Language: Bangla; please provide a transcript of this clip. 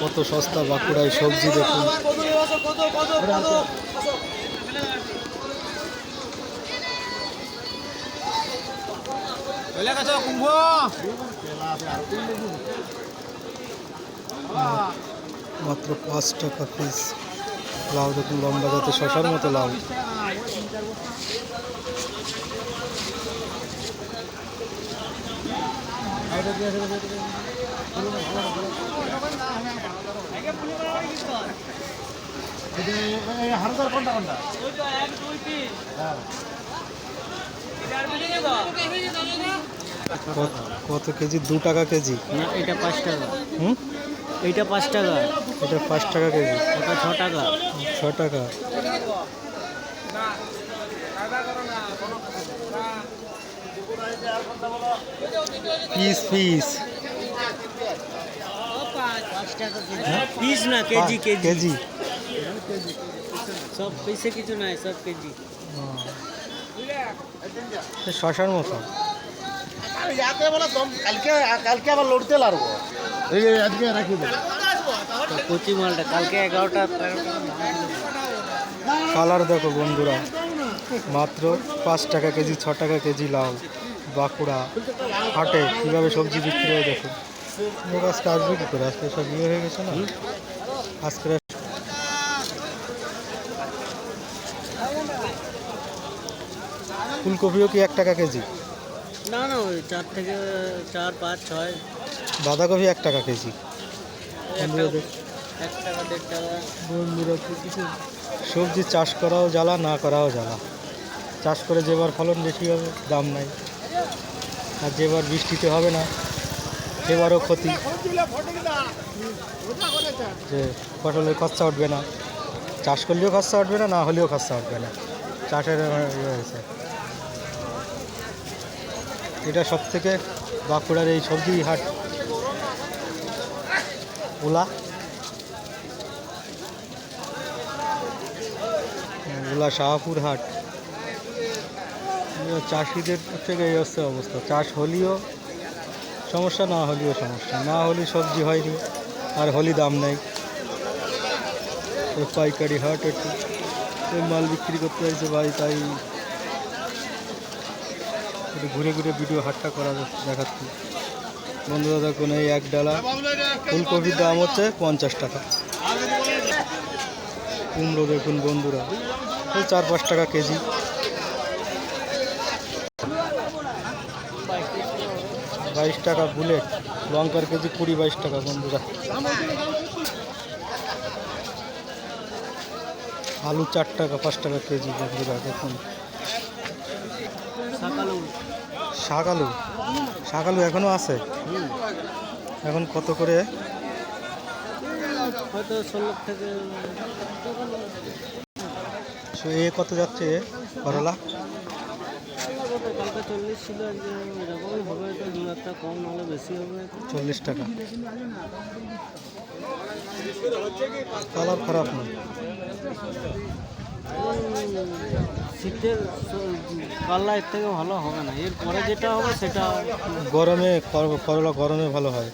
কত সস্তা বাঁকুড়ায় সবজি দেখুন মাত্র পাঁচ টাকা পিস লাউ দেখুন লম্বা যাতে শশার মতো লাউ। হারদার কোনটা কোনটা কত- কেজি? দু টাকা কেজি। না এটা পাঁচ টাকা। হুম? এইটা পাঁচ টাকা। এটা পাঁচ টাকা কেজি। ওটা ছ টাকা। ছ টাকা। পিস পিস পিস না কেজি কেজি। কেজি। সব পিসে কিছু নাই সব কেজি। শশার মতো। বলে কালকে কালকে আবার লড়তে লাগবো এই আজকে রাখি দেবো কচি মালটা কালকে এগারোটা কালার দেখো বন্ধুরা। মাত্র পাঁচ টাকা কেজি ছ টাকা কেজি লাউ বাঁকুড়া হাটে কীভাবে সবজি বিক্রি হয় দেখুন। লোক আজকে আসবে কী করে? আজকে সব ইয়ে হয়ে গেছে না? আজকে ফুলকপিও কি এক টাকা কেজি? না না ওই চার থেকে চার পাঁচ ছয়। বাঁধাকপি এক টাকা কেজি। বন্ধুরা কিছু সবজি চাষ করাও জ্বালা না করাও জ্বালা। চাষ করে যেবার ফলন বেশি হবে, দাম নাই। আর যেবার বৃষ্টিতে হবে না, সেবারও ক্ষতি। যে ফসলের খরচা উঠবে না। চাষ করলেও খরচা উঠবে না না হলেও খরচা উঠবে না। চাষের হয়েছে। এটা সব থেকে বাঁকুড়ার এই সবজি হাট। ওলা। ওলা শাহপুর হাট। চাষিদের থেকে এই হচ্ছে অবস্থা। চাষ হলেও সমস্যা, না হলেও সমস্যা। না হলে সবজি হয়নি, আর হলি দাম নেই। পাইকারি হাট একটু মাল বিক্রি করতে হয়েছে ভাই, তাই একটু ঘুরে ঘুরে ভিডিও হাটটা করা দেখাচ্ছি। বন্ধুরা, দেখুন এই এক ডালা, ফুলকপির দাম হচ্ছে পঞ্চাশ টাকা। কুমড়ো দেখুন বন্ধুরা ওই চার পাঁচ টাকা কেজি। বাইশ টাকা বুলেট। লঙ্কার কেজি কুড়ি, বাইশ টাকা বন্ধুরা। আলু চার টাকা, পাঁচ টাকা কেজি বন্ধুরা, দেখুন। শাক আলু শাক আলু এখনও আছে? এখন কত করে? এ কত যাচ্ছে এ? কালকে চল্লিশ ছিল এরকমই হবে তো দু একটা কম নাহলে বেশি হবে। চল্লিশ টাকা। কালার খারাপ না? শীতের পাল্লা এর থেকে ভালো হবে না এর পরে যেটা হবে সেটা গরমে করলা গরমে ভালো হয়।